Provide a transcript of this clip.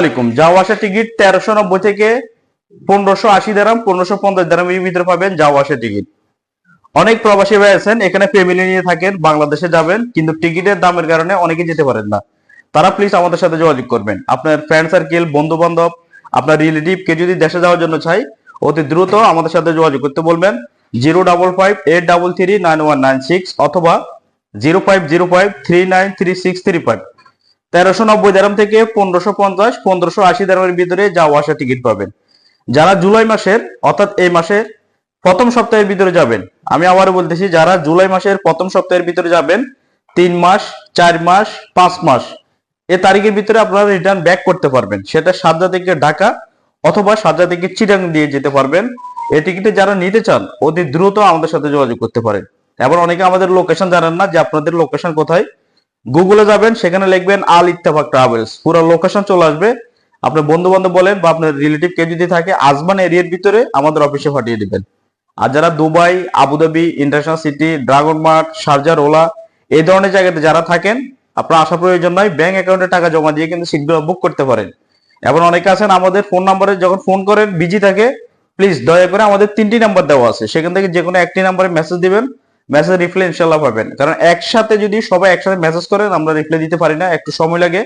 আলাইকুম। আসা টিকিট তেরোশো নব্বই থেকে পনেরোশো আশি দারাম পনেরোশো পঞ্চাশ ভিতরে পাবেন যাওয়া আসা টিকিট অনেক প্রবাসী আছেন, এখানে ফ্যামিলি নিয়ে থাকেন, বাংলাদেশে যাবেন, কিন্তু টিকিটের দামের কারণে অনেকে যেতে পারেন না। তারা প্লিজ আমাদের সাথে যোগাযোগ করবেন। আপনার ফ্রেন্ড সার্কেল বন্ধু বান্ধব আপনার রিলেটিভ কে যদি দেশে যাওয়ার জন্য চাই অতি দ্রুত আমাদের সাথে যোগাযোগ করতে বলবেন। Zero double five eight double three nine one nine six অথবা zero five zero five three nine three six three five তেরোশো নব্বই দারাম থেকে পনেরোশো পঞ্চাশ, পনেরোশো আশি দারামের ভিতরে যাওয়া আসা টিকিট পাবেন। যারা জুলাই মাসের, অর্থাৎ এই মাসের প্রথম সপ্তাহের ভিতরে যাবেন, আমি আবারও বলতেছি, যারা জুলাই মাসের প্রথম সপ্তাহের ভিতরে যাবেন, তিন মাস, চার মাস, পাঁচ মাস, এ তারিখের ভিতরে আপনারা রিটার্ন ব্যাক করতে পারবেন। সেটা সাতটা থেকে ঢাকা অথবা সাতটা থেকে চিটাং দিয়ে যেতে পারবেন। এই টিকিটে যারা নিতে চান, অতি দ্রুত আমাদের সাথে যোগাযোগ করতে পারেন। এবার অনেকে আমাদের লোকেশন জানেন না যে আপনাদের লোকেশন কোথায় গুগলে যাবেন, সেখানে লিখবেন আল ইত্তেফাক ট্রাভেলস। পুরো লোকেশন চলে আসবে। আপনার বন্ধু বান্ধব বলেন বা আপনার রিলেটিভ কেউ যদি থাকে, আজমান এরিয়ার ভিতরে আমাদের অফিসে পাঠিয়ে দিবেন। আর যারা Dubai, Abu Dhabi International City Dragon Mart Sharjah OLA এই ধরনের জায়গাতে যারা থাকেন, আপনার আসা প্রয়োজন নয় ব্যাংক অ্যাকাউন্টে টাকা জমা দিয়ে কিন্তু সিটগুলো বুক করতে পারেন। এবং অনেকে আছেন, আমাদের ফোন নাম্বারে যখন ফোন করেন বিজি থাকে প্লিজ দয়া করে আমাদের তিনটি নাম্বার দেওয়া আছে। সেখান থেকে যে কোনো একটি নাম্বারে মেসেজ দিবেন। মেসেজ রিপ্লাই ইনশাল্লাহ পাবেন। কারণ একসাথে যদি সবাই একসাথে মেসেজ করেন, আমরা রিপ্লাই দিতে পারি না, একটু সময় লাগে।